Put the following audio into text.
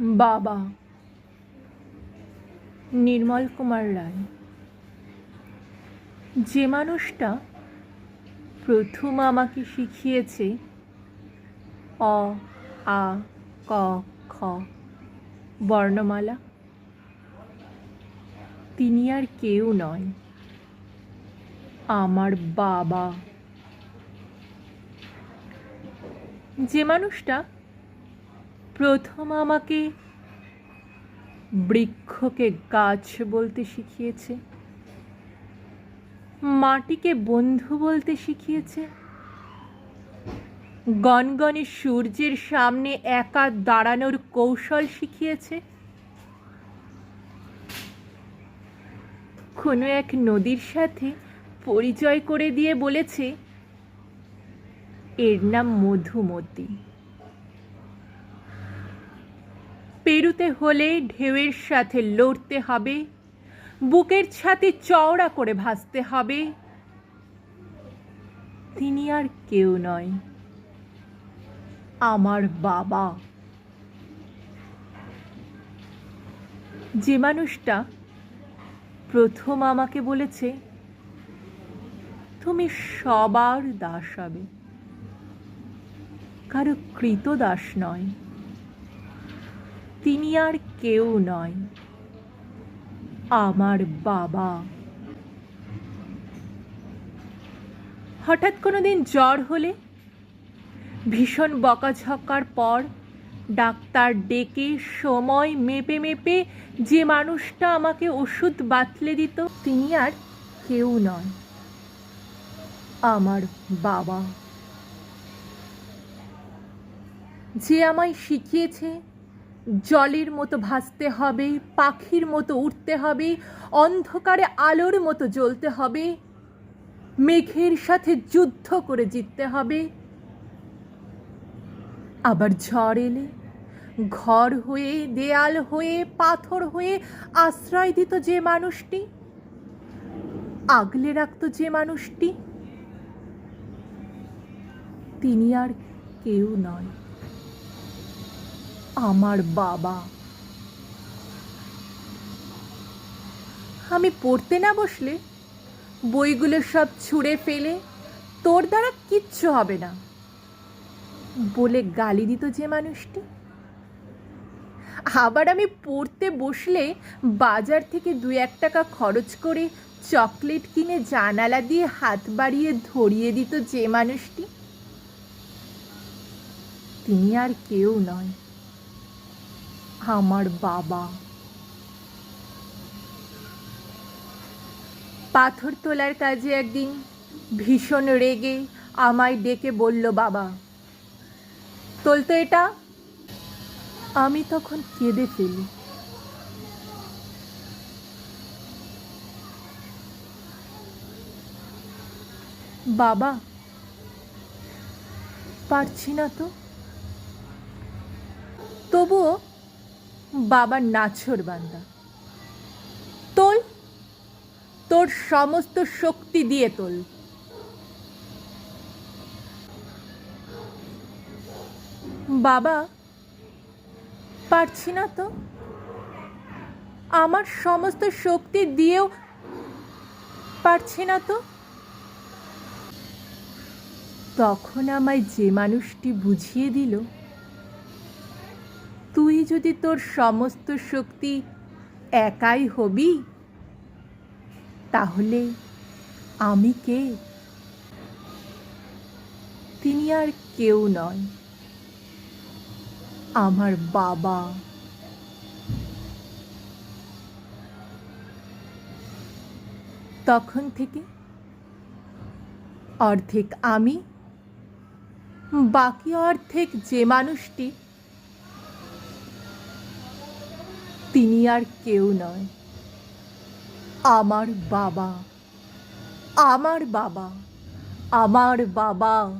বাবা। নির্মল কুমার রায়। যে মানুষটা প্রথম আমাকে শিখিয়েছে অ, আ, ক, খ বর্ণমালা। তিনি আর কেউ নয়, আমার বাবা। যে মানুষটা প্রথম আমাকে বৃক্ষকে গাছ বলতে শিখিয়েছে, মাটিকে বন্ধু বলতে শিখিয়েছে। গনগনে সূর্যের সামনে একা দাঁড়ানোর কৌশল শিখিয়েছে। কোনো এক নদীর সাথে পরিচয় করে দিয়ে বলেছে, এর নাম মধুমতি। পেরুতে হলে ঢেউয়ের সাথে লড়তে হবে, বুকের ছাতি চওড়া করে ভাসতে হবে। তিনি আর কেউ নয়, আমার বাবা। যে মানুষটা প্রথম আমাকে বলেছে, তুমি সবার দাস হবে। কারও কৃত দাস নয় তিনি আর কেউ নয়। আমার বাবা। হঠাৎ কোনো দিন জ্বর হলে ভীষণ বকাঝকার পর ডাক্তার ডেকে সময় মেপে মেপে যে মানুষটা আমাকে ওষুধ বাতলে দিত, তিনি আর কেউ নয়। আমার বাবা। যে আমায় শিখিয়েছে জলের মতো ভাসতে হবে, পাখির মতো উঠতে হবে, অন্ধকারে আলোর মতো জ্বলতে হবে, মেঘের সাথে যুদ্ধ করে জিততে হবে। আবার ঝড় এলে, ঘর হয়ে, দেয়াল হয়ে, পাথর হয়ে আশ্রয় দিত যে মানুষটি, আগলে রাখত যে মানুষটি। তিনি আর কেউ নয়। আমার বাবা। আমি পড়তে না বসলে বইগুলো সব ছুঁড়ে ফেলে তোর দ্বারা কিচ্ছু হবে না। বলে গালি দিত যে মানুষটি। আবার আমি পড়তে বসলে বাজার থেকে দু এক টাকা খরচ করে চকলেট কিনে জানালা দিয়ে হাত বাড়িয়ে ধরিয়ে দিত যে মানুষটি। তিনি আর কেউ নয়। আমার বাবা। পাথর তোলার কাজে একদিন ভীষণ রেগে আমায় ডেকে বলল, বাবা, তোলতো এটা? আমি তখন কেঁদে ফেলি। বাবা, পারছি না তো? তবুও বাবার নাছর বান্দা। তোল, তোর সমস্ত শক্তি দিয়ে তোল। বাবা, পারছি না তো। আমার সমস্ত শক্তি দিয়েও পারছি না তো। তখন আমায় যে মানুষটি বুঝিয়ে দিল তুই যদি তোর সমস্ত শক্তি একাই হবি, তাহলে আমি কে? তিনি আর কেউ নয়, আমার বাবা। তখন থেকে অর্ধেক আমি, বাকি অর্ধেক যে মানুষটি তিনি আর কেউ নয়। আমার বাবা। আমার বাবা। আমার বাবা।